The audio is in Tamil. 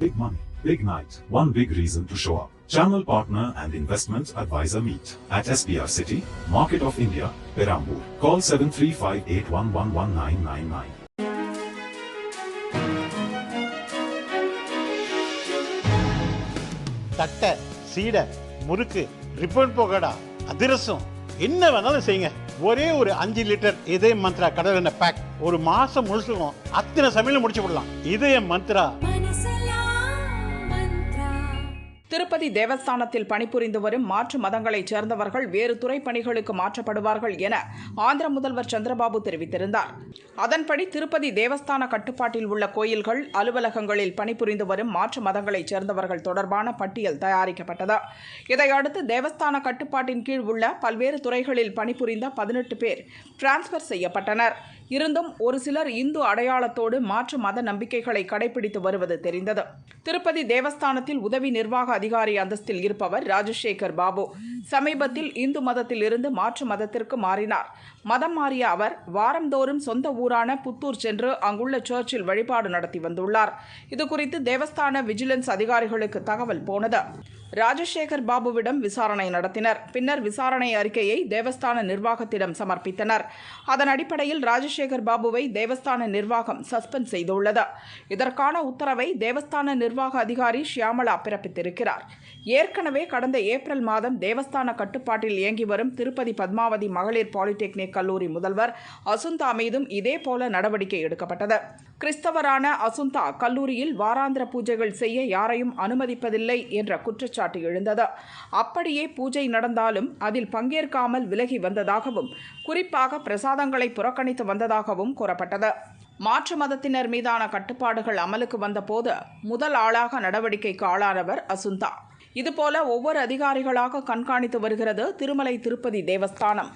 Big money, big night, one big reason to show up. Channel partner and investment advisor meet at SBR City, Market of India, Perambur. Call 7358111999. தட்டை சீடை முறுக்கு ரிப்பன் போகடா அதிரசம் என்ன வேணாலும் செய்யுங்க ஒரே ஒரு அஞ்சு லிட்டர் இதய மந்த்ரா கடல் எண்ணெய் பேக் ஒரு மாசம் முழுசுக்கும் அத்தனை சமையலும் முடிச்சு விடலாம் இதய மந்த்ரா திருப்பதி தேவஸ்தானத்தில் பணிபுரிந்து வரும் மாற்று மதங்களைச் சேர்ந்தவர்கள் வேறு துறை பணிகளுக்கு மாற்றப்படுவார்கள் என ஆந்திர முதல்வர் சந்திரபாபு தெரிவித்திருந்தார். அதன்படி திருப்பதி தேவஸ்தான கட்டுப்பாட்டில் உள்ள கோயில்கள் அலுவலகங்களில் பணிபுரிந்து வரும் மாற்று மதங்களைச் சேர்ந்தவர்கள் தொடர்பான பட்டியல் தயாரிக்கப்பட்டது. இதையடுத்து தேவஸ்தான கட்டுப்பாட்டின் கீழ் உள்ள பல்வேறு துறைகளில் பணிபுரிந்த பதினெட்டு பேர் டிரான்ஸ்பர் செய்யப்பட்டனர். இருந்தும் ஒரு சிலர் இந்து அடையாளத்தோடு மாற்று மத நம்பிக்கைகளை கடைபிடித்து வருவது தெரிந்தது. திருப்பதி தேவஸ்தானத்தில் உதவி நிர்வாக அதிகாரி அந்தஸ்தில் இருப்பவர் ராஜசேகர் பாபு. சமீபத்தில் இந்து மதத்தில் இருந்து மாற்று மதத்திற்கு மாறினார். மதம் மாறிய அவர் வாரந்தோறும் சொந்த ஊரான புத்தூர் சென்று அங்குள்ள சர்ச்சில் வழிபாடு நடத்தி வந்துள்ளார். இதுகுறித்து தேவஸ்தான விஜிலன்ஸ் அதிகாரிகளுக்கு தகவல் போனது. ராஜசேகர் பாபுவிடம் விசாரணை நடத்தினர். பின்னர் விசாரணை அறிக்கையை தேவஸ்தான நிர்வாகத்திடம் சமர்ப்பித்தனர். அதன் அடிப்படையில் ராஜசேகர் பாபுவை தேவஸ்தான நிர்வாகம் சஸ்பெண்ட் செய்துள்ளது. இதற்கான உத்தரவை தேவஸ்தான நிர்வாக அதிகாரி ஷியாமலா பிறப்பித்திருக்கிறார். ஏற்கனவே கடந்த ஏப்ரல் மாதம் தேவஸ்தான கட்டுப்பாட்டில் இயங்கி வரும் திருப்பதி பத்மாவதி மகளிர் பாலிடெக்னிக் கல்லூரி முதல்வர் அசுந்தா மீதும் இதேபோல நடவடிக்கை எடுக்கப்பட்டது. கிறிஸ்தவரான அசுந்தா கல்லூரியில் வாராந்திர பூஜைகள் செய்ய யாரையும் அனுமதிப்பதில்லை என்ற குற்றச்சாட்டு எழுந்தது. அப்படியே பூஜை நடந்தாலும் அதில் பங்கேற்காமல் விலகி வந்ததாகவும் குறிப்பாக பிரசாதங்களை புறக்கணித்து வந்ததாகவும் கூறப்பட்டது. மாற்று மதத்தினர் மீதான கட்டுப்பாடுகள் அமலுக்கு வந்தபோது முதல் ஆளாக நடவடிக்கைக்கு ஆளானவர் அசுந்தா. இதுபோல ஒவ்வொரு அதிகாரிகளாக கண்காணித்து வருகிறது திருமலை திருப்பதி தேவஸ்தானம்.